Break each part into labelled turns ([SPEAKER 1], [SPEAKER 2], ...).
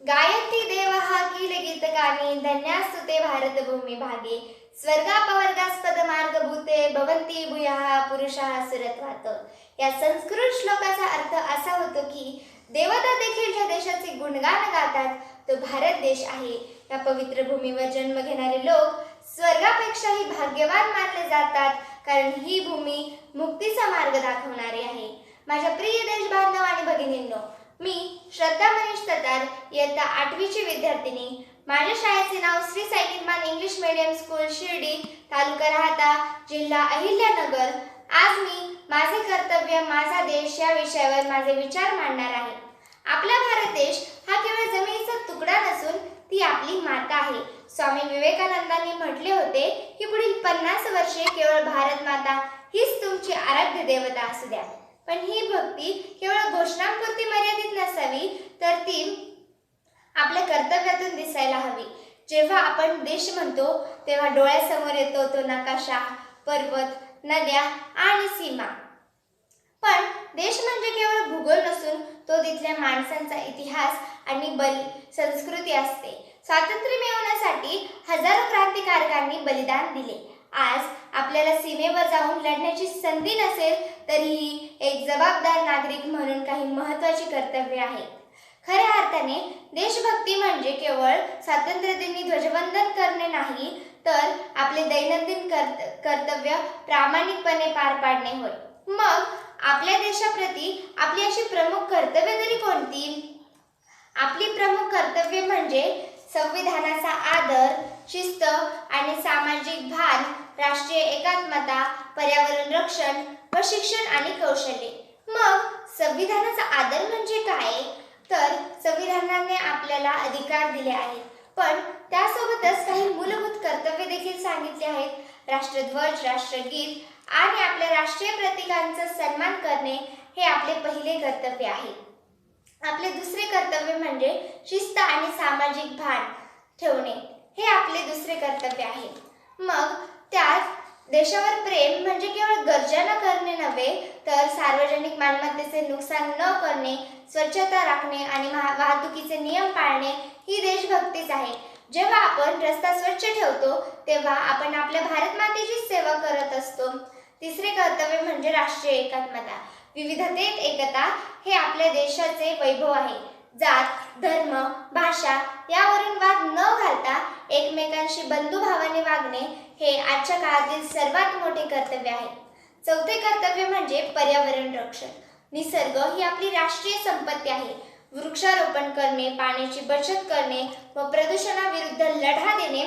[SPEAKER 1] गायत्री देव हा किल गीत गाणी धन्यास्तुते भारत भारतभूमी भागे स्वर्गापवर्गास्पद मार्ग भूते भवंती भूयाः पुरुषाः सुरत्वात या संस्कृत श्लोकाचा अर्थ असा होतो की देवता देखील ज्या देशाचे गुणगान गातात तो भारत देश आहे या पवित्र भूमीवर जन्म घेणारे लोक स्वर्गापेक्षाही भाग्यवान मानले जातात कारण ही भूमी मुक्तीचा मार्ग दाखवणारी आहे माझ्या प्रिय देश बांधव आणि भगिनींनो मी श्रद्धा मनीष ततार इयत्ता आठवीची विद्यार्थिनी. माझ्या शाळेचे नाव Shri Saikiman English medium school Shirdi तालुका राहता जिल्हा अहिल्यानगर. आज मी माझे कर्तव्य माझा देश या विषयावर माझे विचार मांडणार आहे. आपला भारत देश हा केवळ जमिनीचा तुकडा नसून ती आपली माता आहे. स्वामी विवेकानंदांनी म्हटले होते की पुढील पन्नास वर्षे केवळ भारत माता हीच तुमची आराध्य देवता असू द्या. पण ही भक्ती केवळ घोषणांपुरती मर्यादित नसावी तर ती आपल्या कर्तव्यातून दिसायला हवी. जेव्हा आपण देश म्हणतो तेव्हा डोळ्यासमोर येतो तो नकाशा पर्वत नद्या आणि सीमा. पण देश म्हणजे केवळ भूगोल नसून तो तिथल्या माणसांचा इतिहास आणि बल संस्कृती असते. स्वातंत्र्य मिळवण्यासाठी हजारो क्रांतिकारकांनी बलिदान दिले. आज आपल्याला सीमेवर जाऊन लढण्याची संधी नसेल तरीही एक जबाबदार नागरिक म्हणून काही महत्वाची कर्तव्य आहेत खऱ्या अर्थाने देशभक्ती म्हणजे केवळ स्वातंत्र्यदिनी ध्वजवंदन करणे नाही तर आपले दैनंदिन कर्त कर्तव्य प्रामाणिकपणे पार पाडणे होय. मग आपल्या देशाप्रती आपली अशी प्रमुख कर्तव्य तरी कोणती? आपली प्रमुख कर्तव्य म्हणजे संविधानाचा आदर शिस्त आणि सामाजिक भान राष्ट्रीय एकात्मता पर्यावरण रक्षण व शिक्षण आणि कौशल्ये. मग संविधानाचा आदर म्हणजे काय? तर संविधानाने आपल्याला अधिकार दिले आहेत. पण त्यासोबतच काही मूलभूत कर्तव्य देखील सांगितले आहेत. राष्ट्रध्वज राष्ट्रगीत आणि आपल्या राष्ट्रीय प्रतीकांचा सन्मान करणे हे आपले पहिले कर्तव्य आहे. कर्तव्य म्हणजे शिस्त आणि सामाजिक भान ठेवणे. हे आपले दुसरे कर्तव्य आहे. मग त्यात देशावर प्रेम म्हणजे केवळ गरजा न करणे नव्हे तर सार्वजनिक मालमत्तेचे नुकसान न करणे स्वच्छता राखणे आणि वाहतुकीचे नियम पाळणे ही देशभक्तीच आहे. जेव्हा आपण रस्ता स्वच्छ ठेवतो तेव्हा आपण आपल्या भारत मातेची सेवा करत असतो. तिसरे कर्तव्य म्हणजे राष्ट्रीय एकात्मता. विविधतेत एकता हे आपल्या देशाचे वैभव आहे. जात धर्म भाषा यावरून वाद न घालता एकमेकांशी बंधुभावाने वागणे हे आजच्या काळातील सर्वात मोठे कर्तव्य आहे. चौथे कर्तव्य म्हणजे पर्यावरण रक्षण. निसर्ग ही आपली राष्ट्रीय संपत्ती आहे. वृक्षारोपण करणे पाण्याची बचत करणे व प्रदूषणाविरुद्ध लढा देणे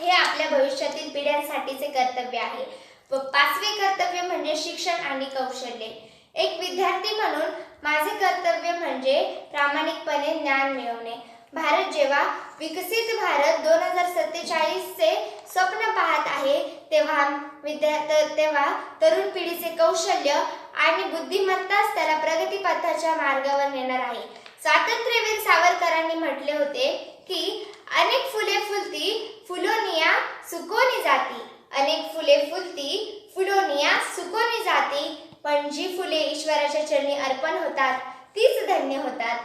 [SPEAKER 1] हे आपल्या भविष्यातील पिढ्यांसाठीचे कर्तव्य आहे. व पाचवे कर्तव्य म्हणजे शिक्षण आणि कौशल्य. एक विद्यार्थी म्हणून माझे कर्तव्य म्हणजे प्रामाणिकपणे ज्ञान मिळवणे. भारत जेव्हा विकसित भारत दोन हजार सत्तेचाळीसचे स्वप्न पाहत आहे तेव्हा विद्या तेव्हा तरुण पिढीचे कौशल्य आणि बुद्धिमत्ताच त्याला प्रगतीपथाच्या मार्गावर नेणार आहे. स्वातंत्र्यवीर सावरकरांनी म्हटले होते जी फुले ईश्वराच्या चरणी अर्पण होतात तीच धन्य होतात.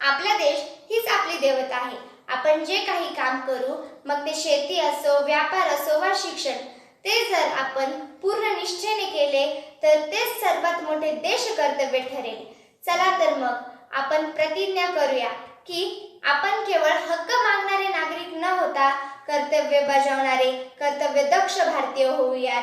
[SPEAKER 1] आपला देश हीच आपली देवता आहे. आपण जे काही काम करू मग ते शेती असो व्यापार असो वा शिक्षण ते जर आपण पूर्ण निश्चयाने केले तर तेच सर्वात मोठे देश कर्तव्य ठरेल. चला तर मग आपण प्रतिज्ञा करूया की आपण केवळ हक्क मागणारे नागरिक न होता कर्तव्य बजावणारे कर्तव्य दक्ष भारतीय होऊयात.